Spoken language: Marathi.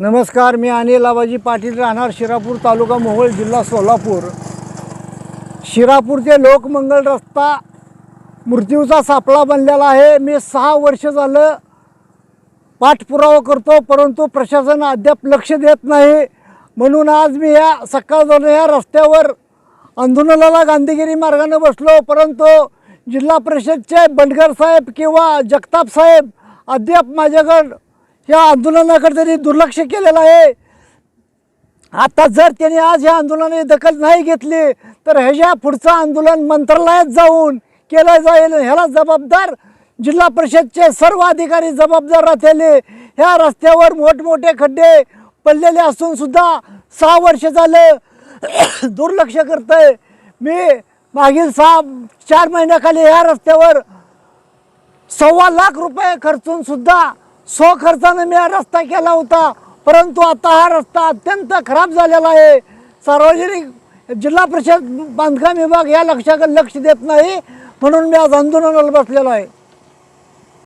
नमस्कार मी अनिल आबाजी पाटील राहणार शिरापूर तालुका मोहोळ जिल्हा सोलापूर. शिरापूरचे लोकमंगल रस्ता मृत्यूचा सापळा बनलेला आहे. मी सहा वर्ष झालं पाठपुरावा करतो परंतु प्रशासन अद्याप लक्ष देत नाही. म्हणून आज मी या सकाळ या रस्त्यावर आंदोलनाला गांधीगिरी मार्गाने बसलो. परंतु जिल्हा परिषदचे बंडगर साहेब किंवा जगताप साहेब अद्याप माझ्याकडं या आंदोलनाकडे त्यांनी दुर्लक्ष केलेलं आहे. आता जर त्यांनी आज या आंदोलनाने दखल नाही घेतली तर ह्याच्या पुढचं आंदोलन मंत्रालयात जाऊन केलं जाईल. ह्याला जबाबदार जिल्हा परिषदचे सर्व अधिकारी जबाबदार राहतील. ह्या रस्त्यावर मोठमोठे खड्डे पडलेले असून सुद्धा सहा वर्ष झाले दुर्लक्ष करतंय. मी मागील सहा चार महिन्याखाली ह्या रस्त्यावर सव्वा लाख रुपये खर्चून सुद्धा सो मी हा रस्ता केला होता परंतु आता हा रस्ता अत्यंत खराब झालेला आहे. सार्वजनिक जिल्हा परिषद बांधकाम विभाग या लक्षाकडे लक्ष देत नाही म्हणून मी आज आंदोलनाला बसलेलो आहे.